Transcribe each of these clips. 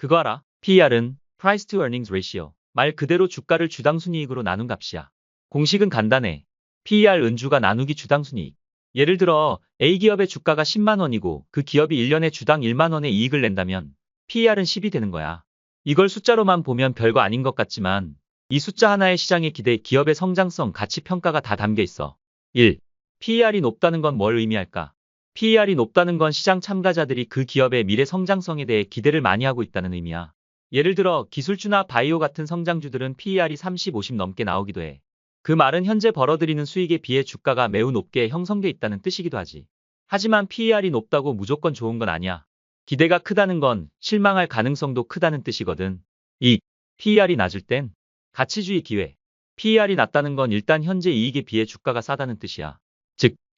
그거 알아? PER은 Price to Earnings Ratio. 말 그대로 주가를 주당 순이익으로 나눈 값이야. 공식은 간단해. PER 은주가 나누기 주당 순이익. 예를 들어 A 기업의 주가가 10만 원이고 그 기업이 1년에 주당 1만 원의 이익을 낸다면 PER은 10이 되는 거야. 이걸 숫자로만 보면 별거 아닌 것 같지만 이 숫자 하나의 시장의 기대, 기업의 성장성, 가치 평가가 다 담겨 있어. 1. PER이 높다는 건 뭘 의미할까? PER이 높다는 건 시장 참가자들이 그 기업의 미래 성장성에 대해 기대를 많이 하고 있다는 의미야. 예를 들어 기술주나 바이오 같은 성장주들은 PER이 30, 50 넘게 나오기도 해. 그 말은 현재 벌어들이는 수익에 비해 주가가 매우 높게 형성돼 있다는 뜻이기도 하지. 하지만 PER이 높다고 무조건 좋은 건 아니야. 기대가 크다는 건 실망할 가능성도 크다는 뜻이거든. 2. PER이 낮을 땐 가치주의 기회. PER이 낮다는 건 일단 현재 이익에 비해 주가가 싸다는 뜻이야.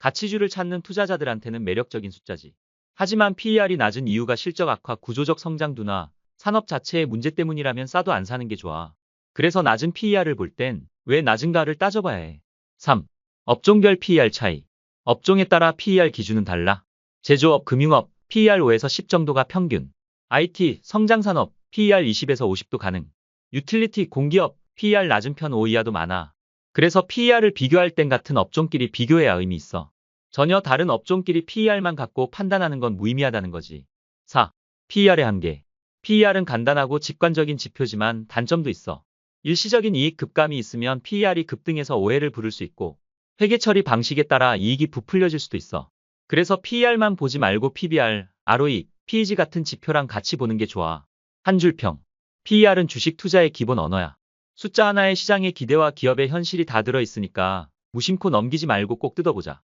즉, 가치주를 찾는 투자자들한테는 매력적인 숫자지. 하지만 PER이 낮은 이유가 실적 악화, 구조적 성장도나 산업 자체의 문제 때문이라면 싸도 안 사는 게 좋아. 그래서 낮은 PER을 볼 땐 왜 낮은가를 따져봐야 해. 3. 업종별 PER 차이. 업종에 따라 PER 기준은 달라. 제조업, 금융업, PER 5에서 10 정도가 평균. IT, 성장산업, PER 20에서 50도 가능. 유틸리티, 공기업, PER 낮은 편 5 이하도 많아. 그래서 PER을 비교할 땐 같은 업종끼리 비교해야 의미 있어. 전혀 다른 업종끼리 PER만 갖고 판단하는 건 무의미하다는 거지. 4. PER의 한계. PER은 간단하고 직관적인 지표지만 단점도 있어. 일시적인 이익 급감이 있으면 PER이 급등해서 오해를 부를 수 있고 회계 처리 방식에 따라 이익이 부풀려질 수도 있어. 그래서 PER만 보지 말고 PBR, ROE, PEG 같은 지표랑 같이 보는 게 좋아. 한 줄 평. PER은 주식 투자의 기본 언어야. 숫자 하나에 시장의 기대와 기업의 현실이 다 들어있으니까 무심코 넘기지 말고 꼭 뜯어보자.